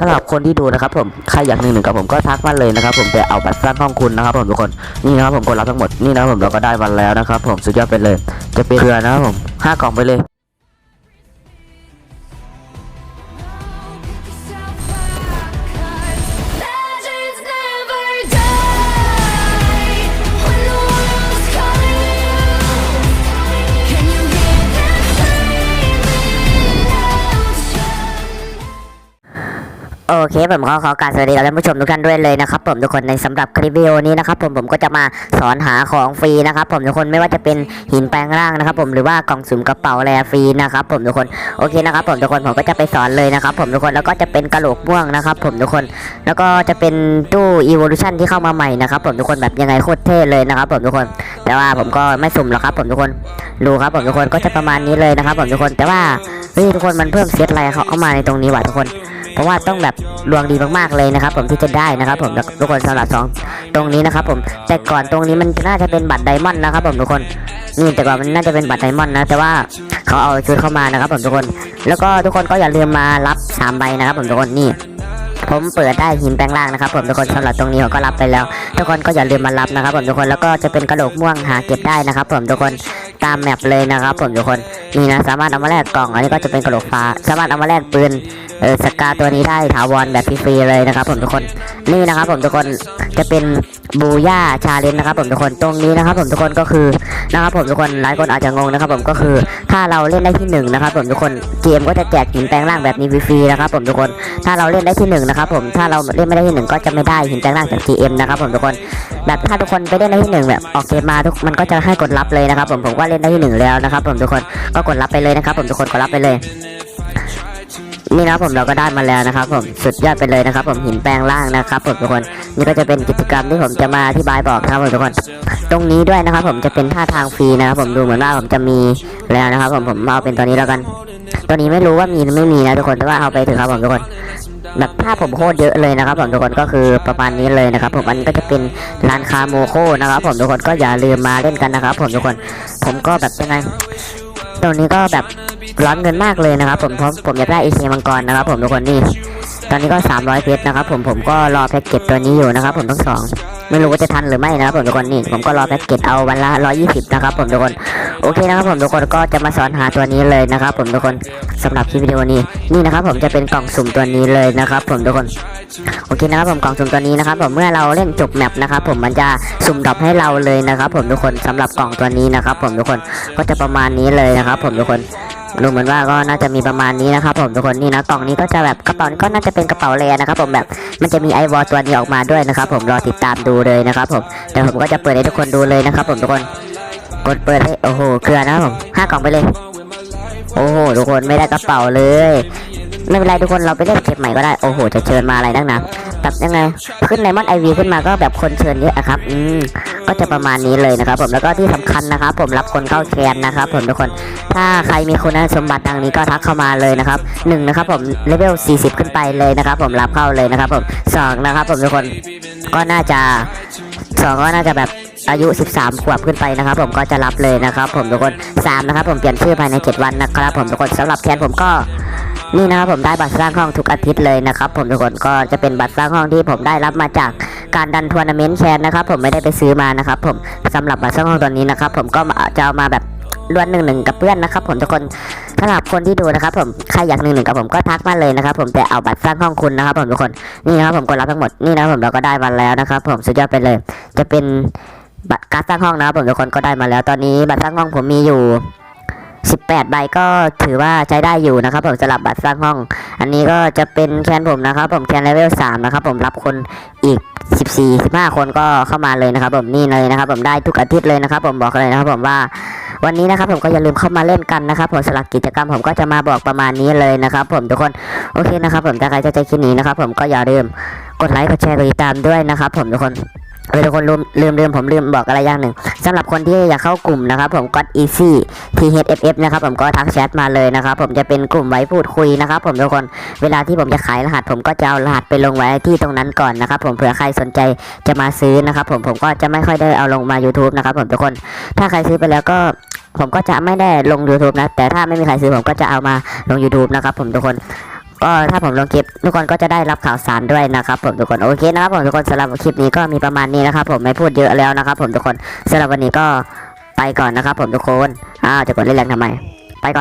สำหรับคนที่ดูนะครับผมใครอยากหนึ่งหนึ่งกับผมก็ทักมาเลยนะครับผมจะเอาบัตรสร้างห้องคุณนะครับผมทุกคนนี่นะครับผมกดรับทั้งหมดนี่นะครับผมเราก็ได้มาแล้วนะครับผมสุดยอดไปเลยจะเป็นเรือนะครับผมห้ากล่องไปเลย โอเคผมขอขอการสวัสดีกับท่านผู้ชมทุกท่านด้วยเลยนะครับผมทุกคนในสำหรับคลิปวิดีโอนี้นะครับผมผมก็จะมาสอนหาของฟรีนะครับผมทุกคนไม่ว่าจะเป็นหินแปลงร่างนะครับ ผมหรือว่ากล่องสุ่มกระเป๋าแลฟรีนะครับผมทุกคนโอเคนะครับผมทุกคนผมก็จะไปสอนเลยนะครับผมทุกคนแล้วก็จะเป็นกระโหลกม่วงนะครับ ผมทุกคน แล้วก็จะเป็นตู้ evolution ที่เข้ามาใหม่นะครับผมทุกคนแบบยังไงโคตรเท่เลยนะครับ ผมทุกคน แต่ว่าผมก็ไม่สุ่มหรอกครับ ผมทุกคนดูครับผมทุกคนก็จะประมาณนี้เลยนะครับ ผมทุกคนแต่ว่าเฮ้ยทุกคนมันเพิ่มเซตอะไรเขาเอามาในตรงนี้ว่ะทุกคน เพราะว่าต้องแบบดวงดีมากๆเลยนะครับ ผมที่จะได้นะครับ ผมทุกคนสำหรับสองตรงนี้นะครับ ผมแต่ก่อนตรงนี้มันน่าจะเป็นบัตรไดมอนด์นะครับ ผมทุกคนนี่แต่ก่อนมันน่าจะเป็นบัตรไดมอนด์นะแต่ว่าเขาเอาชุดเข้ามานะครับ ผมทุกคน แล้วก็ทุกคนก็อย่าลืมมารับสามใบนะครับ ผมทุกคนนี่ผมเปิดได้หินแปลงร่างนะครับผมทุกคนสำหรับตรงนี้ผมก็รับไปแล้ว ทุกคนก็อย่าลืมมารับนะครับ ผมทุกคนแล้วก็จะเป็นกระโหลกม่วงหาเก็บได้นะครับ ผมทุกคน ตามแมปเลยนะครับ ผมทุกคนนี่นะสามารถเอามาแลกกล่อง อันนี้ก็จะเป็นกระโหลกฟ้า สามารถเอามาแลกปืนเออสกาตัวนี้ได้ถาวรแบบฟรีๆเลยนะครับ ผมทุกคนนี่นะครับ ผมทุกคนจะเป็น บูย่าชาเลนนะครับผมทุกคนตรงนี้นะครับผมทุกคนก็คือนะครับผมทุกคนหลายคนอาจจะงงนะครับผมก็คือถ้าเราเล่นได้ที่หนึ่งนะครับผมทุกคนเกมก็จะแจกหินแปลงร่างแบบนี้ฟรีๆนะครับผมทุกคนถ้าเราเล่นได้ที่หนึ่งนะครับผมถ้าเราเล่นไม่ได้ที่หนึ่งก็จะไม่ได้หินแปลงร่างจาก GM นะครับผมทุกคนแบบถ้าทุกคนไปเล่นได้ที่หนึ่งแบบออกเกมมาทุกมันก็จะให้กดรับเลยนะครับผมผมก็เล่นได้ที่หนึ่งแล้วนะครับผมทุกคนก็กดรับไปเลยนะครับผมทุกคนกดรับไปเลย นี่นะผมเราก็ได้มาแล้วนะครับ ผมสุดยอดไปเลยนะครับ ผมหินแปลงร่างนะครับผมทุกคนนี่ก็จะเป็นกิจกรรมที่ผมจะมาอธิบายบอกนะครับผมทุกคน ตรงนี้ด้วยนะครับ ผมจะเป็นท่าทางฟรีนะครับ ผมดูเหมือนว่าผมจะมีแล้วนะครับ ผมผมเอาเป็นตัวนี้แล้วกัน ตัวนี้ไม่รู้ว่ามีหรือไม่มีนะทุกคนแต่ว่าเอาไปเถอะครับผมทุกคนแบบภาพผมโคตรเยอะเลยนะครับผมทุกคนก็คือประมาณนี้เลยนะครับ ผมอันก็จะเป็นร้านคาโมโคนะครับ ผมทุกคนก็อย่าลืมมาเล่นกันนะครับ ผมทุกคน ผมก็แบบยังไงตรงนี้ก็แบบ ร้อนเงินมากเลยนะครับผมเพราะผมอยากได้เอเคมังกรนะครับผมทุกคนนี่ตอนนี้ก็ 300เพชรนะครับผมผมก็รอแพ็กเกจตัวนี้อยู่นะครับผมทั้งสองไม่รู้ว่าจะทันหรือไม่นะครับผมทุกคนนี่ผมก็รอแพ็กเกจเอาวันละ 120 นะครับผมทุกคนโอเคนะครับผมทุกคนก็จะมาสอนหาตัวนี้เลยนะครับผมทุกคนสำหรับคลิปวิดีโอนี้นี่นะครับผมจะเป็นกล่องสุ่มตัวนี้เลยนะครับผมทุกคนโอเคนะครับผมกล่องสุ่มตัวนี้นะครับผมเมื่อเราเล่นจบแมปนะครับผมมันจะสุ่มดรอปให้เราเลยนะครับผมทุกคนสำหรับกล่องตัวนี้นะครับผมทุกคนก็จะประมาณนี้เลยนะครับผมทุกคน ดูเหมือนว่าก็น่าจะมีประมาณนี้นะครับผมทุกคนนี่นะกล่องนี้ก็จะแบบกระเป๋าก็น่าจะเป็นกระเป๋าเรนะครับผมแบบมันจะมีไอวอลตัวนี้ออกมาด้วยนะครับผมรอติดตามดูเลยนะครับผมเดี๋ยวผมก็จะเปิดให้ทุกคนดูเลยนะครับผมทุกคนกดเปิดให้โอ้โหเกลือนะครับผมห้ากล่องไปเลย โอ้โหทุกคนไม่ได้กระเป๋าเลย ไม่เป็นไรทุกคนเราไปเล่นเก็บใหม่ก็ได้โอ้โหจะเชิญมาอะไรนักหนาแบบยังไงขึ้นไดมอนด์ไอวีขึ้นมาก็แบบคนเชิญเยอะอะครับอืมก็จะประมาณนี้เลยนะครับ ผมแล้วก็ที่สำคัญนะครับ ผมรับคนเข้าแคนนะครับ ผมทุกคนถ้าใครมีคุณสมบัติดังนี้ก็ทักเข้ามาเลยนะครับหนึ่งนะครับ ผมเลเวล 40 ขึ้นไปเลยนะครับ ผมรับเข้าเลยนะครับ ผมสองนะครับ ผมทุกคนก็น่าจะสองก็น่าจะแบบอายุ 13 ขวบขึ้นไปนะครับ ผมก็จะรับเลยนะครับ ผมทุกคนสามนะครับ ผมเปลี่ยนชื่อภายใน 7 วันนะครับ ผมทุกคนสำหรับแคนผมก็ นี่นะครับผมได้บัตรสร้างห้องทุกอาทิตย์เลยนะครับผมทุกคนก็จะเป็นบัตรสร้างห้องที่ผมได้รับมาจากการดันทัวร์นาเมนต์แชร์นะครับผมไม่ได้ไปซื้อมานะครับผมสำหรับบัตรสร้างห้องตัวนี้นะครับผมก็จะเอามาแบบล้วนหนึ่งหนึ่งกับเพื่อนนะครับผมทุกคนสำหรับคนที่ดูนะครับผมใครอยากหนึ่งหนึ่งกับผมก็ทักมาเลยนะครับผมแต่เอาบัตรสร้างห้องคุณนะครับผมทุกคนนี่นะครับผมกดรับทั้งหมดนี่นะครับผมเราก็ได้มาแล้วนะครับผมสุดยอดไปเลย จะเป็นบัตรการสร้างห้องนะครับผมทุกคนก็ได้มาแล้ว ตอนนี้บัตรสร้างห้องผมมีอยู่ 18 ใบก็ถือว่าใช้ได้อยู่นะครับ ผมสำหรับบัตรสร้างห้อง อันนี้ก็จะเป็นแคนผมนะครับ ผมแคนเลเวล3นะครับ ผมรับคนอีก 14 15 คนก็เข้ามาเลยนะครับ ผมนี่เลยนะครับ ผมได้ทุกอาทิตย์เลยนะครับ ผมบอกเลยนะครับ ผมว่าวันนี้นะครับผมก็อย่าลืมเข้ามาเล่นกันนะครับผมสำหรับกิจกรรมผมก็จะมาบอกประมาณนี้เลยนะครับ ผมทุกคนโอเคนะครับ ผมถ้าใครจะใจคลิปนี้นะครับ ผมก็อย่าลืมกดไลค์กดแชร์กดติดตามด้วยนะครับ ผมทุกคน เออทุกคนลืมลืมลืมผมลืมบอกอะไรอย่างหนึ่งสำหรับคนที่อยากเข้ากลุ่มนะครับผม God Easy THFF นะครับผมก็ทักแชทมาเลยนะครับผมจะเป็นกลุ่มไว้พูดคุยนะครับผมทุกคนเวลาที่ผมจะขายรหัส ผมก็จะเอารหัสไปลงไว้ที่ตรงนั้นก่อนนะครับผมเผื่อใครสนใจจะมาซื้อนะครับผมผมก็จะไม่ค่อยได้เอาลงมา YouTube นะครับผมทุกคนถ้าใครซื้อไปแล้วก็ผมก็จะไม่ได้ลง YouTube นะ แต่ถ้าไม่มีใครซื้อผมก็จะเอามาลง YouTube นะครับผมทุกคน ก็ถ้าผมลงคลิปทุกคนก็จะได้รับข่าวสารด้วยนะครับผมทุกคนโอเคนะครับผมทุกคนสำหรับคลิปนี้ก็มีประมาณนี้นะครับผมไม่พูดเยอะแล้วนะครับผมทุกคนสำหรับวันนี้ก็ไปก่อนนะครับผมทุกคนอ้าวจะกดเล่นแรงทำไมไปก่อน